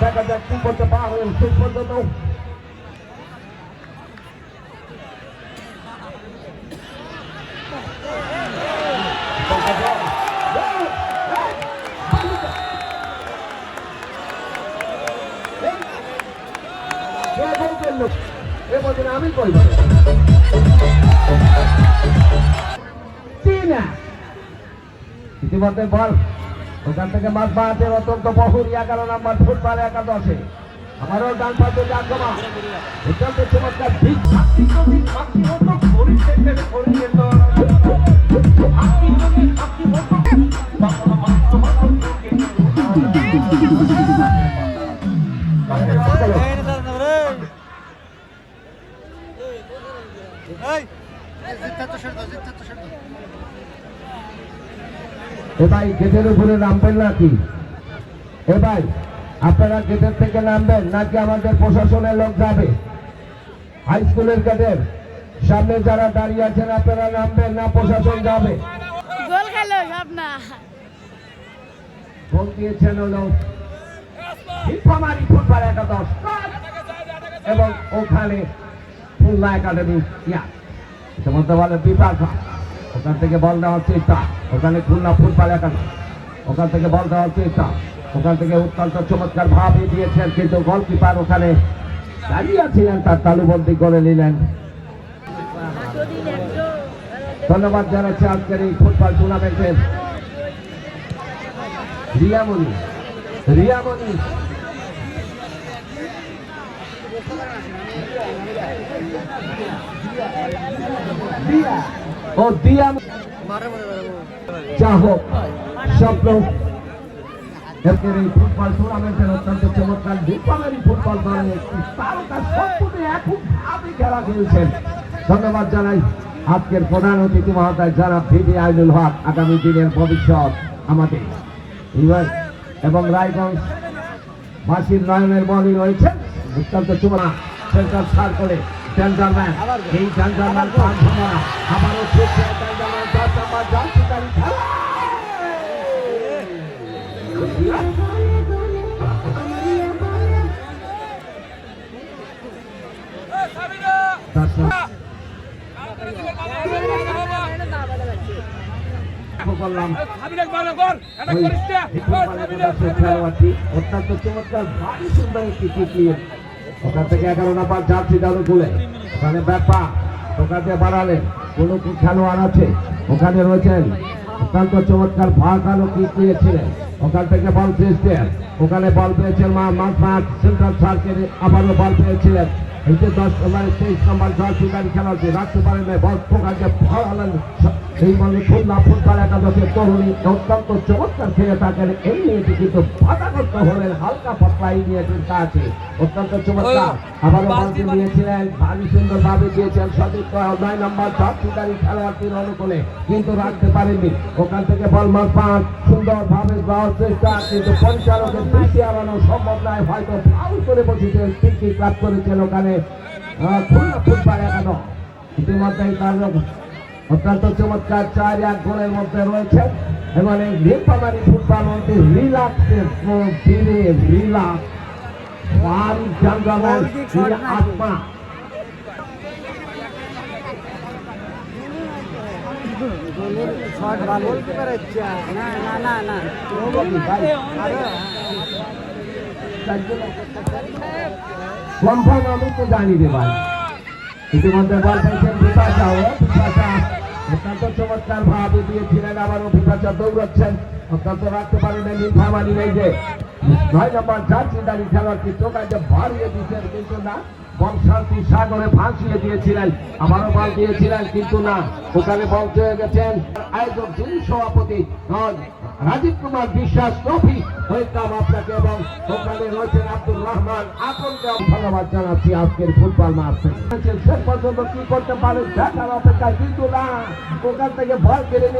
দেখা যাক কি করতে পারেন শেষ পর্যন্ত। আমি তিন ইতিমধ্যে বল। ওখান থেকে মাছ বাঁধে অত্যন্ত বহুর এগারো নম্বর ফুটবল একাদশে আমারও ডান পাশে আক্রমণ অত্যন্ত চমৎকার ভিক এ ভাই গেটের উপরে নামবেন নাকি? এ ভাই আপনারা গেটের থেকে নামবেন নাকি আমাদের প্রশাসনের লোক যাবে? হাই স্কুলের গেটের সামনে যারা দাঁড়িয়ে আছেন আপনারা নামবেন না প্রশাসন যাবে? গোল খেলো সব না ভোট দিয়েছেন হলো ভিক্ষমারি ফুটবল একাদশ। এবং ওখানে খুলনা একাডেমি ইয়া। ইতিমধ্যে বলে বিপাশা। ওখান থেকে বল দেওয়ার চেষ্টা। ওখানে খুলনা ফুটবল একাডেমি। ওখান থেকে বল দেওয়ার চেষ্টা। ওখান থেকে অত্যন্ত চমৎকার ভাবে দিয়েছেন কিন্তু গোলকিপার ওখানে দাঁড়িয়ে ছিলেন তার তালুবন্দি করে নিলেন। ধন্যবাদ জানাচ্ছি আজকের এই ফুটবল টুর্নামেন্টের রিয়ামণি রিয়ামণি। ও দিয়া। যা হোক এই ফুটবল টুর্নামেন্টের অত্যন্ত চমৎকার ফুটবল দলে একটি তারকা সম্পূর্ণ খেলা খেলছেন। ধন্যবাদ জানাই আজকের প্রধান অতিথি মহোদয়, যারা ভিডি আইনুল হক আগামী দিনের ভবিষ্যৎ আমাদের। এবং রায়গঞ্জ বাসির নয়নের বলি রয়েছে। অত্যন্ত চুমনা সেন্টার সার করে ডেঞ্জারম্যান এই ডেঞ্জারম্যান পান না আবারও ছুটছে ডেঞ্জারম্যান দশ নম্বর নম্বর লক্ষ্য করলাম। অত্যন্ত চমৎকার, ভারী সুন্দর একটি ওখান থেকে এগারো নাম্বার জার্সি দাদু খুলে ওখানে ব্যাপার ওখানে বাড়ালে কোন কি খেলোয়াড় আছে? ওখানে রয়েছেন অত্যন্ত চমৎকার ভালো কি পেয়েছিলেন? ওখান থেকে বল পেয়েছিলেন ওখানে বল পেয়েছেন মা মাঠ সেন্ট্রাল সার্কেল আবারও বল পেয়েছিলেন। এই যে দশ নম্বর তেইশ নম্বর গাড়ি খেলোয়াড়টি রাখতে পারেন। না বল পোকাকে ফলালেন। এই বলে খুলনা ফুটবল একাদশের তরুণী অত্যন্ত চমৎকার খেলে থাকেন। এই মেয়েটি কিন্তু বাধাগ্রস্ত হলেন হালকা মেয়েটির কাছে অত্যন্ত চমৎকার। আবারও নিয়েছিলেন ভারী সুন্দর ভাবে দিয়েছেন সঠিক নয় নম্বর চারটিকারী খেলোয়াড়টির অনুকূলে কিন্তু রাখতে পারেননি। ওখান থেকে বল মার পাঁচ। সুন্দর ভাবে দেওয়ার চেষ্টা কিন্তু পরিচালকের দৃষ্টি এড়ানো সম্ভব নয়। হয়তো ফাউল করে বসেছেন তিনটি ক্লাব করেছেন ওখানে। ফুটবল একাদশ ইতিমধ্যেই তার অত্যন্ত চমৎকার চার এক গোলের মধ্যে রয়েছে। এবং এই নীলপামারি ফুটবল মধ্যে রিলাক্সের ফিরে রিলাক্স ভারী জঙ্গলের ফিরে আত্মা। না না না না। কনফার্ম আমি তো জানি রে ভাই ইতিমধ্যে বল পেয়েছেন বিপাশা। ও অত্যন্ত চমৎকার দিয়েছিলেন, আবারও বিপাশা দৌড়াচ্ছেন। অত্যন্ত রাখতে পারেন নীলফামারি নেই যে নয় নম্বর জার্সি দাঁড়ি খেলোয়াড়কে চোখাকে ভারিয়ে দিয়েছেন কিন্তু না, বল শান্তি সাগরে ভাসিয়ে দিয়েছিলেন। আবারও বল দিয়েছিলেন কিন্তু না, ওখানে বল চলে গেছেন। আয়োজক যিনি সভাপতি রাজীব কুমার বিশ্বাস ট্রফি ওয়েলকাম আপনাকে এবং ওখানে রয়েছেন আব্দুল রহমান। আপনকে ধন্যবাদ জানাচ্ছি আজকের ফুটবল মাঠ। শেষ পর্যন্ত কি করতে পারে দেখার অপেক্ষা কিন্তু না। ওখান থেকে ভয় নিয়ে